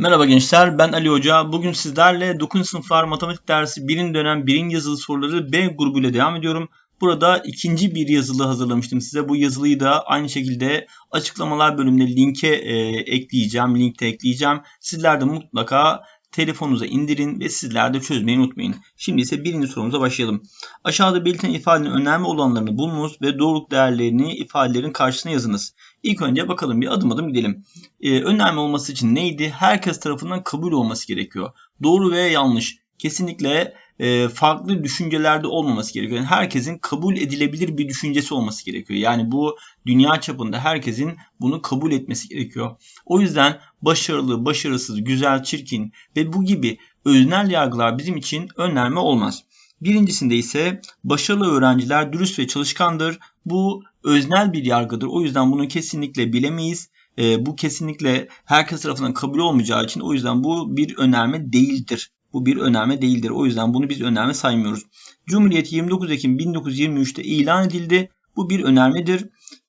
Merhaba gençler, ben Ali Hoca. Bugün sizlerle 9. sınıflar matematik dersi 1. dönem 1. yazılı soruları B grubuyla devam ediyorum. Burada ikinci bir yazılı hazırlamıştım size. Bu yazılıyı da aynı şekilde açıklamalar bölümünde linke e, ekleyeceğim, linkte ekleyeceğim. Sizler de mutlaka telefonunuza indirin ve sizler de çözmeyi unutmayın. Şimdi ise birinci sorumuza başlayalım. Aşağıda belirtilen ifadenin önemli olanlarını bulunuz ve doğruluk değerlerini ifadelerin karşısına yazınız. İlk önce bakalım bir adım adım gidelim. Ee, önemli olması için neydi? Herkes tarafından kabul olması gerekiyor. Doğru veya yanlış. Kesinlikle e, farklı düşüncelerde olmaması gerekiyor. Yani herkesin kabul edilebilir bir düşüncesi olması gerekiyor. Yani bu dünya çapında herkesin bunu kabul etmesi gerekiyor. O yüzden başarılı, başarısız, güzel, çirkin ve bu gibi öznel yargılar bizim için önerme olmaz. Birincisinde ise başarılı öğrenciler dürüst ve çalışkandır. Bu öznel bir yargıdır. O yüzden bunu kesinlikle bilemeyiz. E, bu kesinlikle herkes tarafından kabul olmayacağı için o yüzden bu bir önerme değildir. Bu bir önerme değildir. O yüzden bunu biz önerme saymıyoruz. Cumhuriyet 29 Ekim 1923'te ilan edildi. Bu bir önermedir.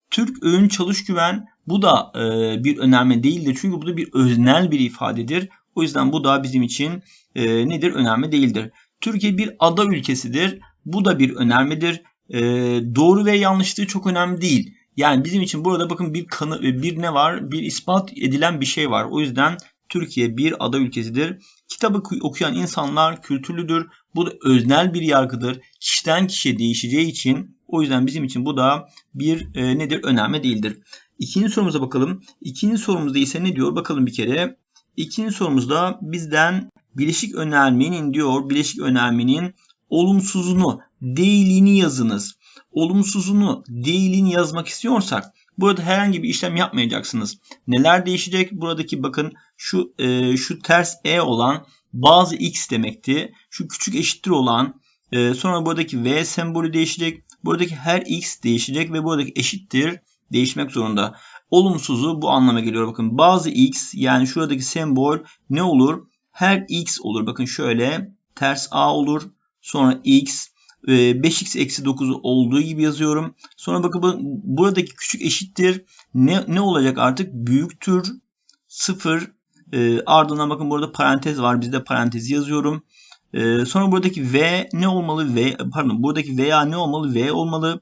Türk öğün çalış güven bu da e, bir önerme değildir. Çünkü bu da bir öznel bir ifadedir. O yüzden bu da bizim için e, nedir? Önerme değildir. Türkiye bir ada ülkesidir. Bu da bir önermedir. E, doğru ve yanlışlığı çok önemli değil. Yani bizim için burada bakın bir kanı bir ne var? Bir ispat edilen bir şey var. O yüzden Türkiye bir ada ülkesidir. Kitabı okuyan insanlar kültürlüdür. Bu da öznel bir yargıdır. Kişiden kişiye değişeceği için o yüzden bizim için bu da bir e, nedir? Önemli değildir. İkinci sorumuza bakalım. İkinci sorumuzda ise ne diyor? Bakalım bir kere. İkinci sorumuzda bizden bileşik önermenin diyor. Bileşik önermenin olumsuzunu, değilini yazınız. Olumsuzunu, değilini yazmak istiyorsak burada herhangi bir işlem yapmayacaksınız. Neler değişecek? Buradaki bakın şu e, şu ters e olan bazı x demekti. Şu küçük eşittir olan e, sonra buradaki v sembolü değişecek. Buradaki her x değişecek ve buradaki eşittir değişmek zorunda. Olumsuzu bu anlama geliyor. Bakın bazı x yani şuradaki sembol ne olur? Her x olur. Bakın şöyle ters a olur. Sonra x 5x e, eksi 9'u olduğu gibi yazıyorum. Sonra bakın buradaki küçük eşittir. Ne, ne olacak artık? Büyüktür. 0 e, ardından bakın burada parantez var. Bizde parantez yazıyorum. E, sonra buradaki v ne olmalı? V pardon buradaki veya ne olmalı? V olmalı.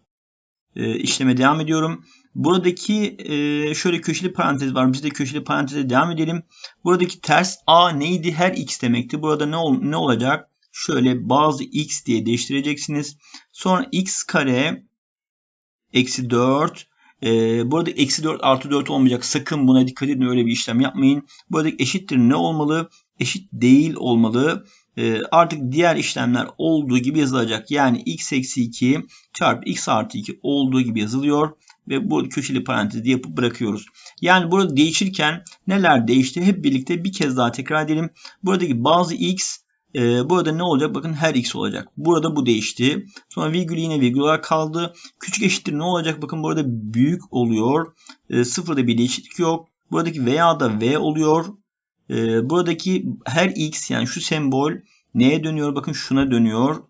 E, işleme devam ediyorum. Buradaki e, şöyle köşeli parantez var. Biz de köşeli paranteze devam edelim. Buradaki ters a neydi? Her x demekti. Burada ne, ol, ne olacak? Şöyle bazı x diye değiştireceksiniz. Sonra x kare eksi 4 ee, burada eksi 4 artı 4 olmayacak. Sakın buna dikkat edin öyle bir işlem yapmayın. Burada eşittir ne olmalı? Eşit değil olmalı. Ee, artık diğer işlemler olduğu gibi yazılacak. Yani x eksi 2 çarpı x artı 2 olduğu gibi yazılıyor. Ve bu köşeli parantezi yapıp bırakıyoruz. Yani burada değişirken neler değişti? Hep birlikte bir kez daha tekrar edelim. Buradaki bazı x ee, burada ne olacak? Bakın her x olacak. Burada bu değişti. Sonra virgül yine virgül olarak kaldı. Küçük eşittir ne olacak? Bakın burada büyük oluyor. Ee, sıfırda bir değişiklik yok. Buradaki veya da v oluyor. Ee, buradaki her x yani şu sembol neye dönüyor? Bakın şuna dönüyor.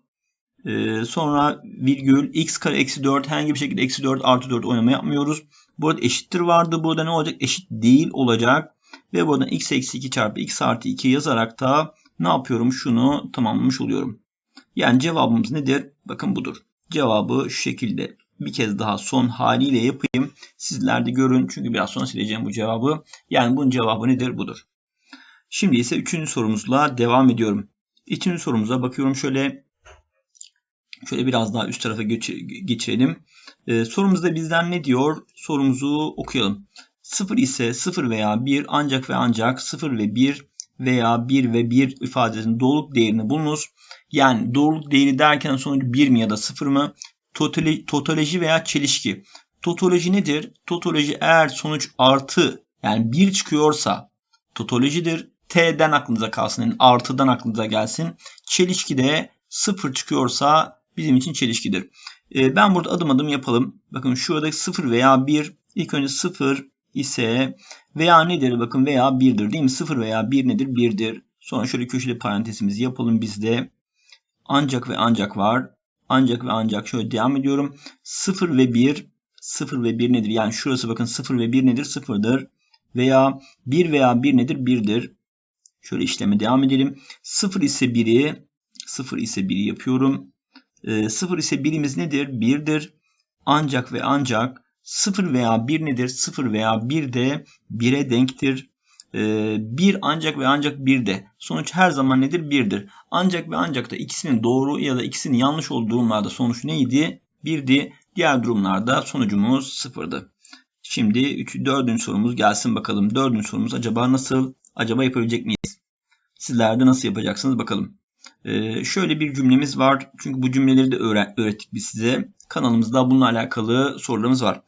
Ee, sonra virgül x kare eksi 4 herhangi bir şekilde eksi 4 artı 4 oynama yapmıyoruz. Burada eşittir vardı. Burada ne olacak? Eşit değil olacak. Ve buradan x eksi 2 çarpı x artı 2 yazarak da ne yapıyorum? Şunu tamamlamış oluyorum. Yani cevabımız nedir? Bakın budur. Cevabı şu şekilde bir kez daha son haliyle yapayım. Sizler de görün çünkü biraz sonra sileceğim bu cevabı. Yani bunun cevabı nedir? Budur. Şimdi ise üçüncü sorumuzla devam ediyorum. Üçüncü sorumuza bakıyorum şöyle. Şöyle biraz daha üst tarafa geçirelim. Ee, sorumuzda bizden ne diyor? Sorumuzu okuyalım. 0 ise 0 veya 1 ancak ve ancak 0 ve 1 veya 1 ve 1 ifadesinin doğruluk değerini bulunuz. Yani doğruluk değeri derken sonucu 1 mi ya da 0 mı? Totali, totoloji veya çelişki. Totoloji nedir? Totoloji eğer sonuç artı yani 1 çıkıyorsa totolojidir. T'den aklınıza kalsın. Yani artıdan aklınıza gelsin. Çelişki de 0 çıkıyorsa bizim için çelişkidir. Ee, ben burada adım adım yapalım. Bakın şurada 0 veya 1. İlk önce 0 ise veya nedir? Bakın veya 1'dir değil mi? 0 veya 1 nedir? 1'dir. Sonra şöyle köşeli parantezimizi yapalım bizde. Ancak ve ancak var. Ancak ve ancak şöyle devam ediyorum. 0 ve 1 0 ve 1 nedir? Yani şurası bakın 0 ve 1 nedir? 0'dır. Veya 1 veya 1 nedir? 1'dir. Şöyle işleme devam edelim. 0 ise 1'i 0 ise 1'i yapıyorum. E, 0 ise 1'imiz nedir? 1'dir. Ancak ve ancak 0 veya 1 nedir? 0 veya 1 de 1'e denktir. 1 ee, ancak ve ancak 1 de. Sonuç her zaman nedir? 1'dir. Ancak ve ancak da ikisinin doğru ya da ikisinin yanlış olduğu durumlarda sonuç neydi? 1'di. Diğer durumlarda sonucumuz 0'dı. Şimdi 3, 4. sorumuz gelsin bakalım. 4. sorumuz acaba nasıl? Acaba yapabilecek miyiz? Sizler de nasıl yapacaksınız bakalım. Ee, şöyle bir cümlemiz var. Çünkü bu cümleleri de öğrettik biz size. Kanalımızda bununla alakalı sorularımız var.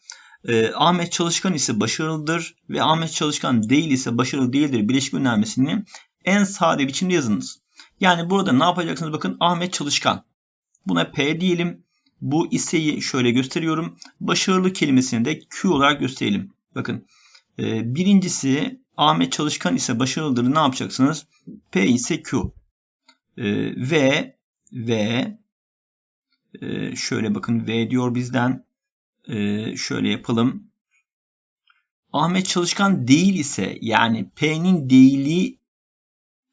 E, Ahmet Çalışkan ise başarılıdır ve Ahmet Çalışkan değil ise başarılı değildir bileşik önermesini en sade biçimde yazınız. Yani burada ne yapacaksınız? Bakın Ahmet Çalışkan. Buna P diyelim. Bu iseyi şöyle gösteriyorum. Başarılı kelimesini de Q olarak gösterelim. Bakın e, birincisi Ahmet Çalışkan ise başarılıdır. Ne yapacaksınız? P ise Q. E, v ve e, şöyle bakın V diyor bizden. Ee, şöyle yapalım. Ahmet Çalışkan değil ise yani P'nin değili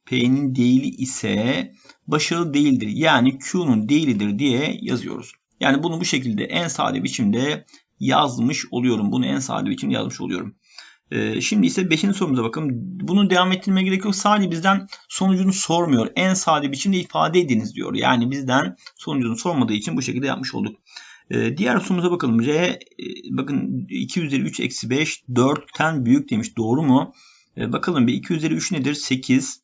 P'nin değili ise başarılı değildir. Yani Q'nun değilidir diye yazıyoruz. Yani bunu bu şekilde en sade biçimde yazmış oluyorum. Bunu en sade biçimde yazmış oluyorum. Ee, şimdi ise 5. sorumuza bakın. Bunu devam ettirmeye gerek yok. Sadece bizden sonucunu sormuyor. En sade biçimde ifade ediniz diyor. Yani bizden sonucunu sormadığı için bu şekilde yapmış olduk. Ee, diğer sorumuza bakalım. R e, bakın 2 üzeri 3 eksi 5 4'ten büyük demiş. Doğru mu? Ee, bakalım bir 2 üzeri 3 nedir? 8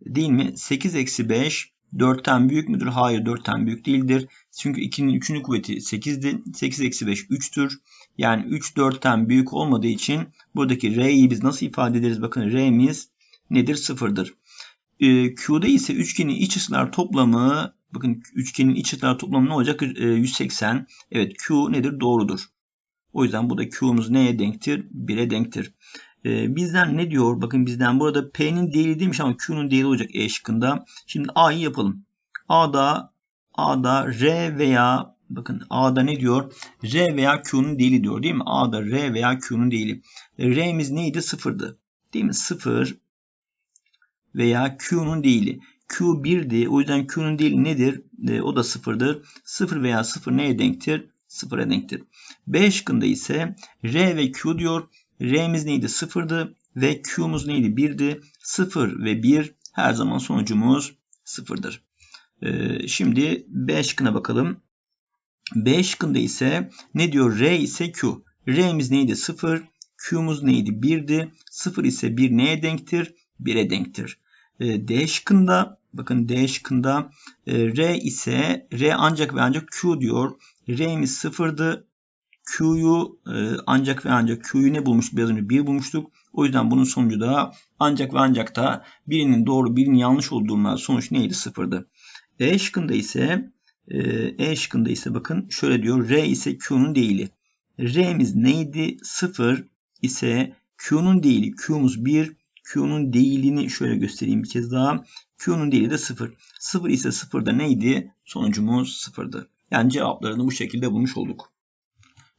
değil mi? 8 eksi 5 4'ten büyük müdür? Hayır 4'ten büyük değildir. Çünkü 2'nin 3'ünün kuvveti 8'di. 8 eksi 5 3'tür. Yani 3 4'ten büyük olmadığı için buradaki R'yi biz nasıl ifade ederiz? Bakın R'miz nedir? Sıfırdır. Ee, Q'da ise üçgenin iç açılar toplamı Bakın üçgenin iç açılar toplamı ne olacak? 180. E, evet Q nedir? Doğrudur. O yüzden bu da Q'muz neye denktir? 1'e denktir. Ee, bizden ne diyor? Bakın bizden burada P'nin değeri demiş ama Q'nun değeri olacak E şıkkında. Şimdi A'yı yapalım. A'da A'da R veya bakın A'da ne diyor? R veya Q'nun değili diyor değil mi? A'da R veya Q'nun değili. E, R'miz neydi? Sıfırdı. Değil mi? Sıfır veya Q'nun değili. Q 1'di. O yüzden Q'nun değili nedir? E, o da 0'dır. 0 veya 0 neye denktir? 0'a denktir. B şıkkında ise R ve Q diyor. R'miz neydi? 0'dı. Ve Q'muz neydi? 1'di. 0 ve 1 her zaman sonucumuz 0'dır. E, şimdi B şıkkına bakalım. B şıkkında ise ne diyor? R ise Q. R'miz neydi? 0. Q'muz neydi? 1'di. 0 ise 1 neye denktir? 1'e denktir. E, D şıkkında bakın D şıkkında e, R ise R ancak ve ancak Q diyor. R'miz sıfırdı. Q'yu e, ancak ve ancak Q'yu ne bulmuştuk? Biraz önce 1 bulmuştuk. O yüzden bunun sonucu da ancak ve ancak da birinin doğru birinin yanlış olduğundan sonuç neydi? Sıfırdı. E şıkkında ise E şıkkında ise bakın şöyle diyor. R ise Q'nun değili. R'miz neydi? 0 ise Q'nun değili. Q'muz 1. Q'nun değilini şöyle göstereyim bir kez daha. Q'nun değili de 0. 0 ise 0 da neydi? Sonucumuz 0'dı. Yani cevaplarını bu şekilde bulmuş olduk.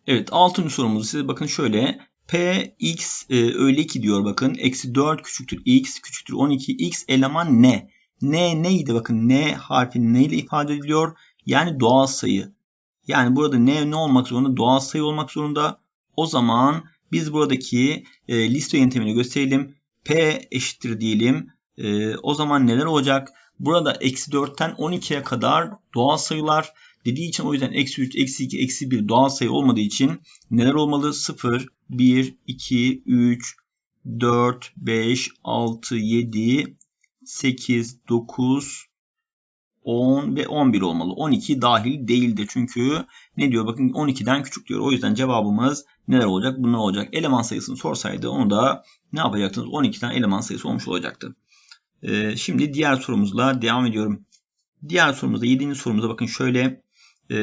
Evet 6. sorumuz size bakın şöyle. P x e, öyle ki diyor bakın. Eksi 4 küçüktür x küçüktür 12 x eleman ne? Ne neydi bakın ne harfi neyle ifade ediliyor? Yani doğal sayı. Yani burada ne ne olmak zorunda? Doğal sayı olmak zorunda. O zaman biz buradaki e, liste yöntemini gösterelim. P eşittir diyelim. E, o zaman neler olacak? Burada eksi 4'ten 12'ye kadar doğal sayılar dediği için o yüzden eksi 3, eksi 2, eksi 1 doğal sayı olmadığı için neler olmalı? 0, 1, 2, 3, 4, 5, 6, 7, 8, 9, 10 ve 11 olmalı. 12 dahil değildir. Çünkü ne diyor? Bakın 12'den küçük diyor. O yüzden cevabımız neler olacak? Bunlar olacak. Eleman sayısını sorsaydı onu da ne yapacaktınız? 12 tane eleman sayısı olmuş olacaktı. Ee, şimdi diğer sorumuzla devam ediyorum. Diğer sorumuzda 7. sorumuza bakın şöyle e,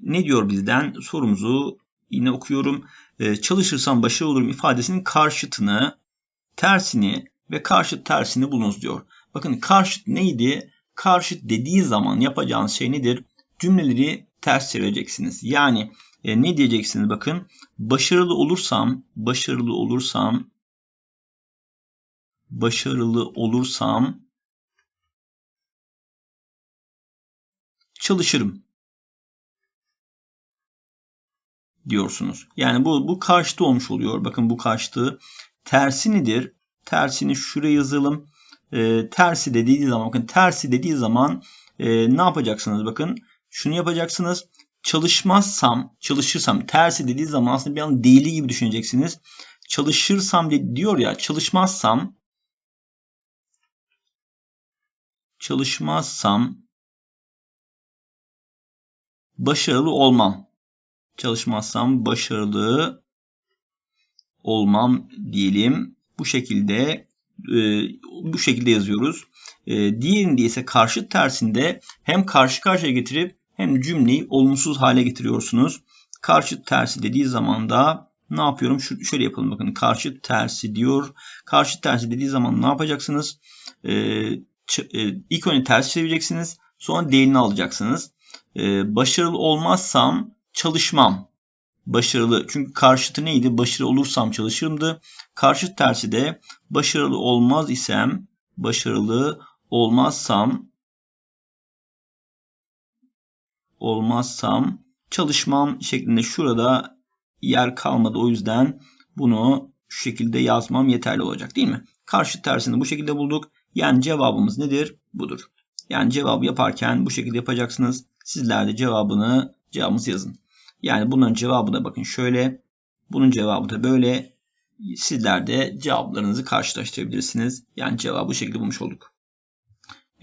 ne diyor bizden? Sorumuzu yine okuyorum. E, çalışırsam başarılı olurum ifadesinin karşıtını, tersini ve karşıt tersini bulunuz diyor. Bakın karşıt neydi? Karşıt dediği zaman yapacağınız şey nedir? Cümleleri ters çevireceksiniz. Yani e, ne diyeceksiniz bakın. Başarılı olursam, başarılı olursam başarılı olursam çalışırım diyorsunuz. Yani bu bu karşıtı olmuş oluyor. Bakın bu karşıtı. Tersi nedir? Tersini şuraya yazalım. E, tersi dediği zaman bakın tersi dediği zaman e, ne yapacaksınız? Bakın şunu yapacaksınız. Çalışmazsam, çalışırsam tersi dediği zaman aslında bir an değili gibi düşüneceksiniz. Çalışırsam diyor ya çalışmazsam çalışmazsam başarılı olmam. Çalışmazsam başarılı olmam diyelim. Bu şekilde e, bu şekilde yazıyoruz. E, diğerinde ise karşıt tersinde hem karşı karşıya getirip hem cümleyi olumsuz hale getiriyorsunuz. Karşıt tersi dediği zaman da ne yapıyorum? Şöyle yapalım bakın. Karşıt tersi diyor. Karşıt tersi dediği zaman ne yapacaksınız? E, e, ilk önce tersi çevireceksiniz. Sonra değilini alacaksınız. E, başarılı olmazsam çalışmam. Başarılı. Çünkü karşıtı neydi? Başarılı olursam çalışırımdı. Karşıt tersi de başarılı olmaz isem, başarılı olmazsam olmazsam çalışmam şeklinde şurada yer kalmadı. O yüzden bunu şu şekilde yazmam yeterli olacak değil mi? Karşı tersini bu şekilde bulduk. Yani cevabımız nedir? Budur. Yani cevabı yaparken bu şekilde yapacaksınız. Sizler de cevabını cevabımızı yazın. Yani bunun cevabı da bakın şöyle. Bunun cevabı da böyle. Sizler de cevaplarınızı karşılaştırabilirsiniz. Yani cevabı bu şekilde bulmuş olduk.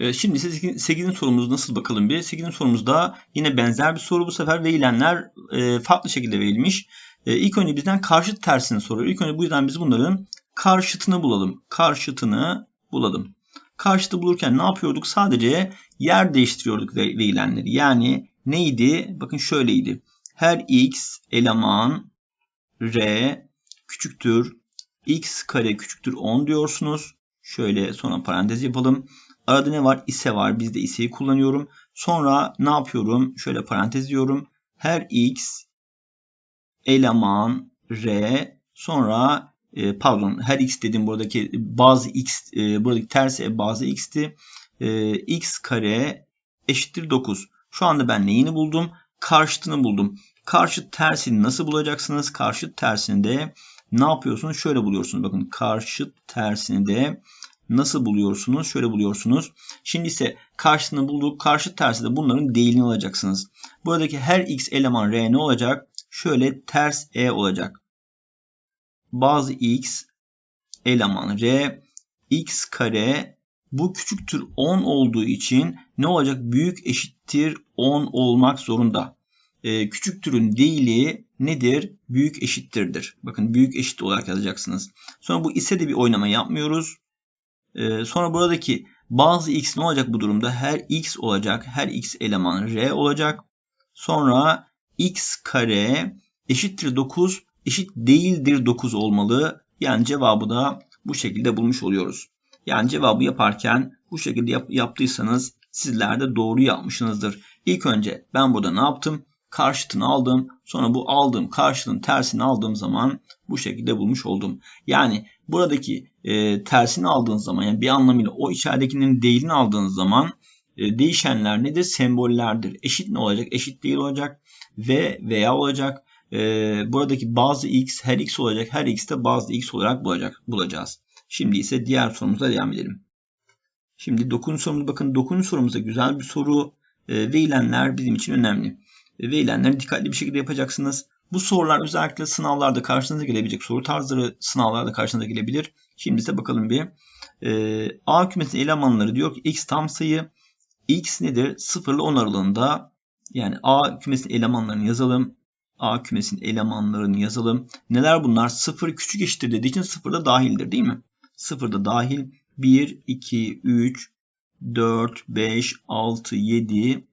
Evet, şimdi 8. sorumuz nasıl bakalım bir. 8. sorumuzda yine benzer bir soru bu sefer verilenler e, farklı şekilde verilmiş. E, ilk önce bizden karşıt tersini soruyor. İlk önce bu yüzden biz bunların karşıtını bulalım. Karşıtını bulalım. Karşıtı bulurken ne yapıyorduk? Sadece yer değiştiriyorduk verilenleri. Yani neydi? Bakın şöyleydi. Her x eleman r küçüktür x kare küçüktür 10 diyorsunuz. Şöyle sonra parantez yapalım. Arada ne var? İse var. Biz de iseyi kullanıyorum. Sonra ne yapıyorum? Şöyle parantez diyorum. Her x eleman r sonra e, pardon her x dedim buradaki bazı x e, buradaki ters e, bazı x'ti. E, x kare eşittir 9. Şu anda ben neyini buldum? Karşıtını buldum. Karşıt tersini nasıl bulacaksınız? Karşıt tersini de ne yapıyorsunuz? Şöyle buluyorsunuz. Bakın karşıt tersini de nasıl buluyorsunuz? Şöyle buluyorsunuz. Şimdi ise karşısını bulduk. Karşıt tersi de bunların değilini alacaksınız. Buradaki her x eleman r ne olacak? Şöyle ters e olacak. Bazı x eleman r x kare bu küçüktür 10 olduğu için ne olacak? Büyük eşittir 10 olmak zorunda. Ee, küçüktürün değili nedir? Büyük eşittirdir. Bakın büyük eşit olarak yazacaksınız. Sonra bu ise de bir oynama yapmıyoruz. Ee, sonra buradaki bazı x ne olacak bu durumda? Her x olacak. Her x eleman r olacak. Sonra x kare eşittir 9 eşit değildir 9 olmalı. Yani cevabı da bu şekilde bulmuş oluyoruz. Yani cevabı yaparken bu şekilde yap yaptıysanız sizler de doğru yapmışsınızdır. İlk önce ben burada ne yaptım? Karşıtını aldım. Sonra bu aldığım karşıtın tersini aldığım zaman bu şekilde bulmuş oldum. Yani buradaki e, tersini aldığınız zaman yani bir anlamıyla o içeridekinin değilini aldığınız zaman e, değişenler nedir? Sembollerdir. Eşit ne olacak? Eşit değil olacak. Ve veya olacak. E, buradaki bazı x her x olacak. Her x de bazı x olarak bulacak, bulacağız. Şimdi ise diğer sorumuza devam edelim. Şimdi 9. sorumuz bakın 9. sorumuza güzel bir soru. E, verilenler bizim için önemli. E, verilenleri dikkatli bir şekilde yapacaksınız. Bu sorular özellikle sınavlarda karşınıza gelebilecek soru tarzları sınavlarda karşınıza gelebilir. Şimdi ise bakalım bir. Ee, A kümesinin elemanları diyor ki x tam sayı. x nedir? 0 ile 10 aralığında. Yani A kümesinin elemanlarını yazalım. A kümesinin elemanlarını yazalım. Neler bunlar? 0 küçük eşittir dediği için 0 da dahildir değil mi? 0 da dahil. 1, 2, 3, 4, 5, 6, 7,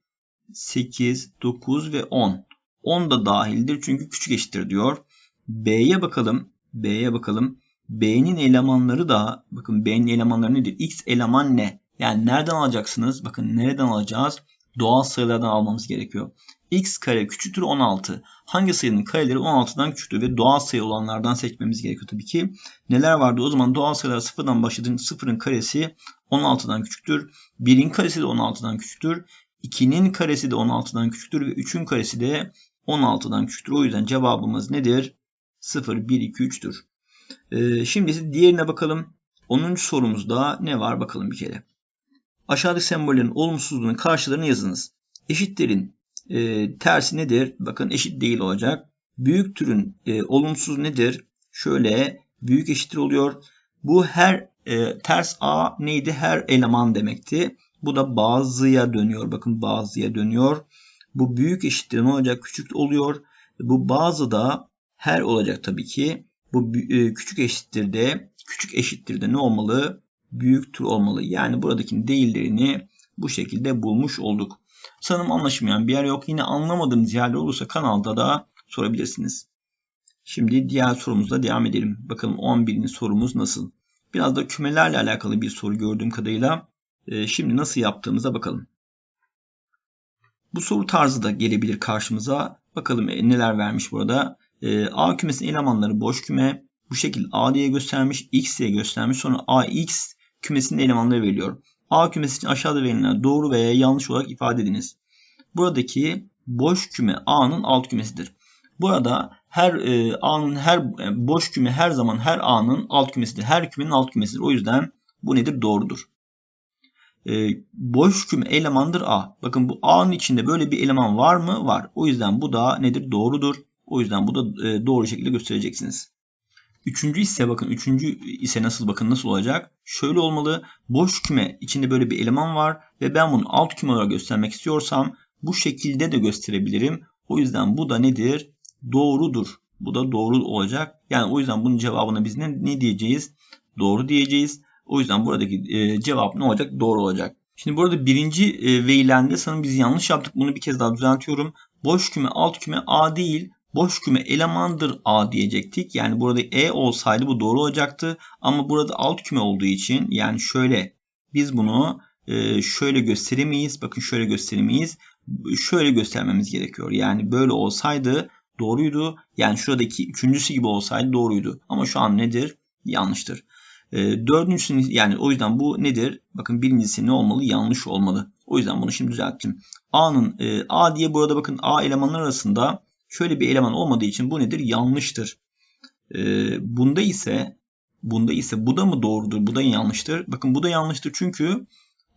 8, 9 ve 10. 10 da dahildir çünkü küçük eşittir diyor. B'ye bakalım. B'ye bakalım. B'nin elemanları da bakın B'nin elemanları nedir? X eleman ne? Yani nereden alacaksınız? Bakın nereden alacağız? Doğal sayılardan almamız gerekiyor. x kare küçüktür 16. Hangi sayının kareleri 16'dan küçüktür ve doğal sayı olanlardan seçmemiz gerekiyor tabii ki. Neler vardı o zaman doğal sayılar sıfırdan başladığında sıfırın karesi 16'dan küçüktür. 1'in karesi de 16'dan küçüktür. 2'nin karesi de 16'dan küçüktür ve 3'ün karesi de 16'dan küçüktür. O yüzden cevabımız nedir? 0, 1, 2, 3'tür. Ee, şimdi diğerine bakalım. 10. sorumuzda ne var bakalım bir kere. Aşağıdaki sembollerin olumsuzluğunun karşılarını yazınız. Eşitlerin e, tersi nedir? Bakın eşit değil olacak. Büyük türün e, olumsuz nedir? Şöyle büyük eşittir oluyor. Bu her e, ters a neydi? Her eleman demekti. Bu da bazıya dönüyor. Bakın bazıya dönüyor. Bu büyük eşittir ne olacak? Küçük oluyor. Bu bazı da her olacak tabii ki. Bu e, küçük eşittir de küçük eşittir de ne olmalı? Büyüktür olmalı. Yani buradaki değillerini bu şekilde bulmuş olduk. Sanırım anlaşılmayan bir yer yok. Yine anlamadığınız yerler olursa kanalda da sorabilirsiniz. Şimdi diğer sorumuzla devam edelim. Bakalım 11. sorumuz nasıl? Biraz da kümelerle alakalı bir soru gördüğüm kadarıyla. Ee, şimdi nasıl yaptığımıza bakalım. Bu soru tarzı da gelebilir karşımıza. Bakalım e, neler vermiş burada. Ee, A kümesinin elemanları boş küme. Bu şekilde A diye göstermiş, X diye göstermiş. Sonra AX kümesinin elemanları veriliyor. A kümesi için aşağıda verilen doğru veya yanlış olarak ifade ediniz. Buradaki boş küme A'nın alt kümesidir. Burada her e, A'nın her e, boş küme her zaman her A'nın alt kümesidir. Her kümenin alt kümesidir. O yüzden bu nedir? Doğrudur. E, boş küme elemandır A. Bakın bu A'nın içinde böyle bir eleman var mı? Var. O yüzden bu da nedir? Doğrudur. O yüzden bu da e, doğru şekilde göstereceksiniz. Üçüncü ise bakın üçüncü ise nasıl bakın nasıl olacak? Şöyle olmalı. Boş küme içinde böyle bir eleman var ve ben bunu alt küme olarak göstermek istiyorsam bu şekilde de gösterebilirim. O yüzden bu da nedir? Doğrudur. Bu da doğru olacak. Yani o yüzden bunun cevabına biz ne, ne diyeceğiz? Doğru diyeceğiz. O yüzden buradaki e, cevap ne olacak? Doğru olacak. Şimdi burada birinci e, verilende sanırım biz yanlış yaptık. Bunu bir kez daha düzeltiyorum. Boş küme alt küme A değil boş küme elemandır A diyecektik. Yani burada E olsaydı bu doğru olacaktı. Ama burada alt küme olduğu için yani şöyle biz bunu e, şöyle gösteremeyiz. Bakın şöyle gösteremeyiz. Şöyle göstermemiz gerekiyor. Yani böyle olsaydı doğruydu. Yani şuradaki üçüncüsü gibi olsaydı doğruydu. Ama şu an nedir? Yanlıştır. E, dördüncüsü yani o yüzden bu nedir? Bakın birincisi ne olmalı? Yanlış olmalı. O yüzden bunu şimdi düzelttim. A'nın e, A diye burada bakın A elemanlar arasında şöyle bir eleman olmadığı için bu nedir? Yanlıştır. Ee, bunda ise bunda ise bu da mı doğrudur? Bu da yanlıştır. Bakın bu da yanlıştır çünkü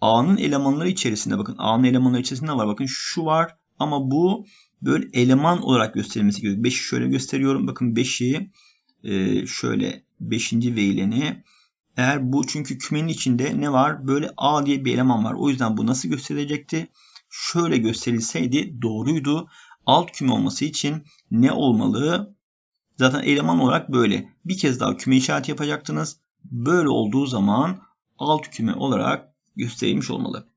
A'nın elemanları içerisinde bakın A'nın elemanları içerisinde var. Bakın şu var ama bu böyle eleman olarak gösterilmesi gerekiyor. 5'i şöyle gösteriyorum. Bakın 5'i e, şöyle 5. veyleni eğer bu çünkü kümenin içinde ne var? Böyle A diye bir eleman var. O yüzden bu nasıl gösterilecekti? Şöyle gösterilseydi doğruydu alt küme olması için ne olmalı? Zaten eleman olarak böyle. Bir kez daha küme işareti yapacaktınız. Böyle olduğu zaman alt küme olarak gösterilmiş olmalı.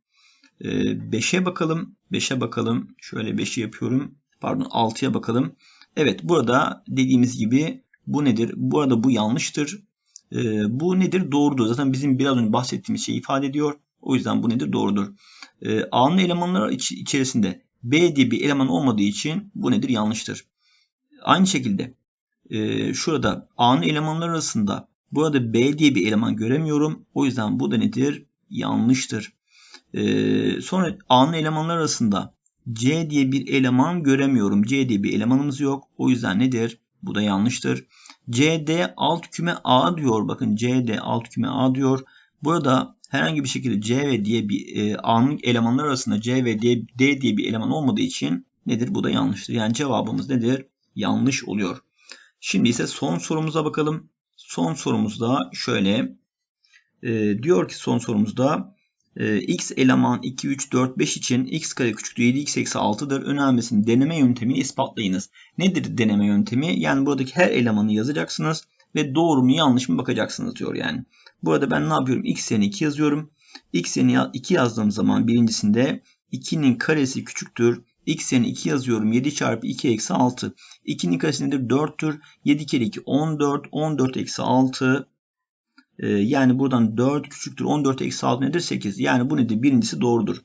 5'e ee, bakalım. 5'e bakalım. Şöyle 5'i yapıyorum. Pardon 6'ya bakalım. Evet burada dediğimiz gibi bu nedir? Bu arada bu yanlıştır. Ee, bu nedir? Doğrudur. Zaten bizim biraz önce bahsettiğimiz şeyi ifade ediyor. O yüzden bu nedir? Doğrudur. Ee, A'nın elemanları iç içerisinde B diye bir eleman olmadığı için bu nedir? Yanlıştır. Aynı şekilde e, şurada A'nın elemanları arasında burada B diye bir eleman göremiyorum. O yüzden bu da nedir? Yanlıştır. E, sonra A'nın elemanları arasında C diye bir eleman göremiyorum. C diye bir elemanımız yok. O yüzden nedir? Bu da yanlıştır. CD alt küme A diyor. Bakın CD alt küme A diyor. Burada herhangi bir şekilde C ve D bir e, A'nın elemanlar arasında C ve D, D diye bir eleman olmadığı için nedir? Bu da yanlıştır. Yani cevabımız nedir? Yanlış oluyor. Şimdi ise son sorumuza bakalım. Son sorumuzda şöyle e, diyor ki son sorumuzda e, x eleman 2, 3, 4, 5 için x kare küçüktür 7x eksi 6'dır. Önermesinin deneme yöntemini ispatlayınız. Nedir deneme yöntemi? Yani buradaki her elemanı yazacaksınız ve doğru mu yanlış mı bakacaksınız diyor yani. Burada ben ne yapıyorum? X yerine 2 yazıyorum. X yerine 2 yazdığım zaman birincisinde 2'nin karesi küçüktür. X yerine 2 yazıyorum. 7 çarpı 2 eksi 6. 2'nin karesi nedir? 4'tür. 7 kere 2 14. 14 eksi 6. Ee, yani buradan 4 küçüktür. 14 eksi 6 nedir? 8. Yani bu nedir? Birincisi doğrudur.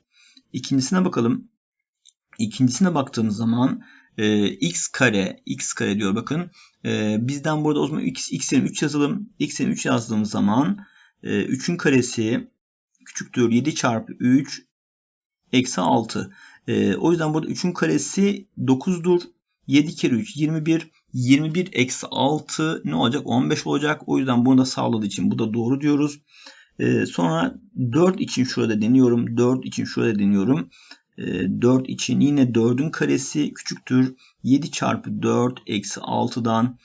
İkincisine bakalım. İkincisine baktığımız zaman e, x kare, x kare diyor bakın. E, bizden burada o zaman x, x yerine 3 yazalım. x yerine 3 yazdığımız zaman e, 3'ün karesi küçüktür 7 çarpı 3 eksi 6. E, o yüzden burada 3'ün karesi 9'dur. 7 kere 3 21. 21 eksi 6 ne olacak? 15 olacak. O yüzden bunu da sağladığı için bu da doğru diyoruz. E, sonra 4 için şurada deniyorum. 4 için şurada deniyorum. 4 için yine 4'ün karesi küçüktür. 7 çarpı 4 eksi 6'dan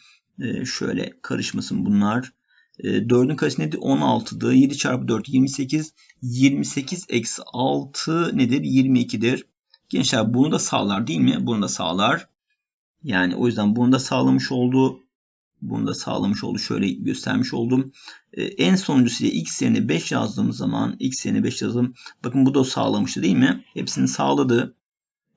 şöyle karışmasın bunlar. 4'ün karesi nedir? 16'dı. 7 çarpı 4 28. 28 eksi 6 nedir? 22'dir. Gençler bunu da sağlar değil mi? Bunu da sağlar. Yani o yüzden bunu da sağlamış oldu. Bunu da sağlamış oldu. Şöyle göstermiş oldum. Ee, en sonuncusu x yerine 5 yazdığımız zaman x yerine 5 yazdım. Bakın bu da sağlamıştı değil mi? Hepsini sağladı.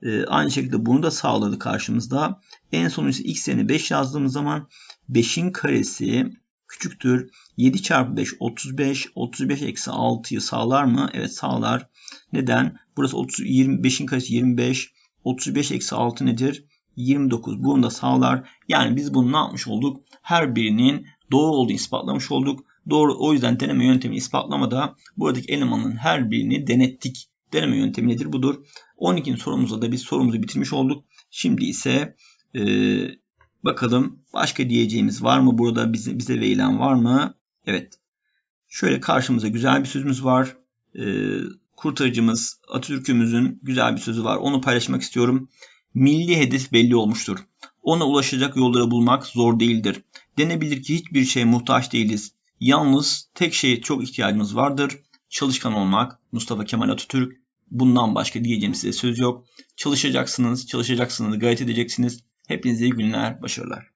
Ee, aynı şekilde bunu da sağladı karşımızda. En sonuncusu x yerine 5 yazdığımız zaman 5'in karesi küçüktür. 7 çarpı 5 35. 35 eksi 6'yı sağlar mı? Evet sağlar. Neden? Burası 30, 25'in karesi 25. 35 eksi 6 nedir? 29 bunu da sağlar. Yani biz bunu ne yapmış olduk? Her birinin doğru olduğunu ispatlamış olduk. Doğru o yüzden deneme yöntemi ispatlamada buradaki elemanın her birini denettik. Deneme yöntemi nedir? Budur. 12. sorumuzda da biz sorumuzu bitirmiş olduk. Şimdi ise e, bakalım başka diyeceğimiz var mı? Burada bize, bize verilen var mı? Evet. Şöyle karşımıza güzel bir sözümüz var. E, kurtarıcımız Atatürk'ümüzün güzel bir sözü var. Onu paylaşmak istiyorum. Milli hedef belli olmuştur. Ona ulaşacak yolları bulmak zor değildir. Denebilir ki hiçbir şeye muhtaç değiliz. Yalnız tek şeye çok ihtiyacımız vardır. Çalışkan olmak. Mustafa Kemal Atatürk. Bundan başka diyeceğim size söz yok. Çalışacaksınız, çalışacaksınız, gayret edeceksiniz. Hepinize iyi günler, başarılar.